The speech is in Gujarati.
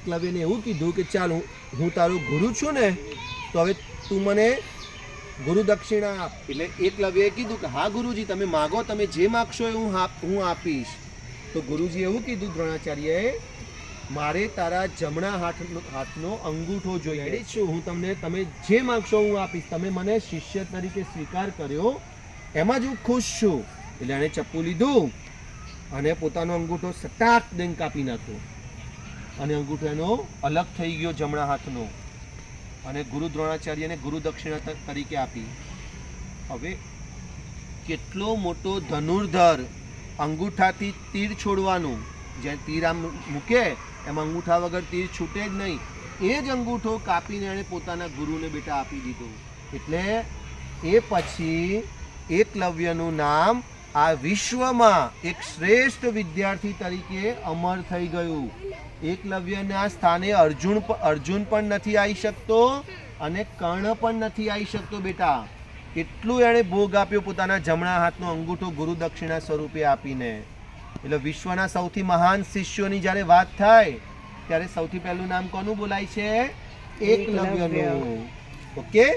એકલવ્યને એવું કીધું કે ચાલ, હું તારો ગુરુ છું ને, તો હવે તું મને ગુરુ દક્ષિણા આપ. એટલે એકલવ્યએ કીધું કે, હા, ગુરુજી, તમે માગો, તમે જે માગશો એ હું હું આપીશ. તો ગુરુજી એવું કીધું, દ્રોણાચાર્યએ, મારે તારા જમણા હાથનો હાથનો અંગૂઠો જોઈએ. છું હું તમને, તમે જે માગશો હું આપીશ. તમે મને શિષ્ય તરીકે સ્વીકાર કર્યો, એમાં જ હું ખુશ છું. એટલે એણે ચપ્પુ લીધું અને પોતાનો અંગૂઠો સટાક દઈને કાપી નાખ્યો. અને અંગૂઠો એનો અલગ થઈ ગયો જમણા હાથનો. અને ગુરુ દ્રોણાચાર્યને ગુરુ દક્ષિણા તરીકે આપી. હવે કેટલો મોટો ધનુર્ધર અંગૂઠાથી તીર છોડવાનું. જે તીર આમ મૂકે, એમાં અંગૂઠા વગર તીર છૂટે જ નહીં. એ જ અંગૂઠો કાપીને એણે પોતાના ગુરુને બેટા આપી દીધો. એટલે એ પછી એકલવ્યનું નામ આ વિશ્વમાં એક શ્રેષ્ઠ વિદ્યાર્થી તરીકે અમર થઈ ગયું. એકલવ્યના સ્થાને અર્જુન અર્જુન પણ નથી આવી શકતો અને કર્ણ પણ નથી આવી શકતો બેટા. એટલું એણે ભોગ આપ્યો પોતાના જમણા હાથનો અંગૂઠો ગુરુ દક્ષિણા સ્વરૂપે આપીને. એટલે વિશ્વના સૌથી મહાન શિષ્યોની જ્યારે વાત થાય ત્યારે સૌથી પહેલું નામ કોનું બોલાય છે? એકલવ્યનું. ઓકે?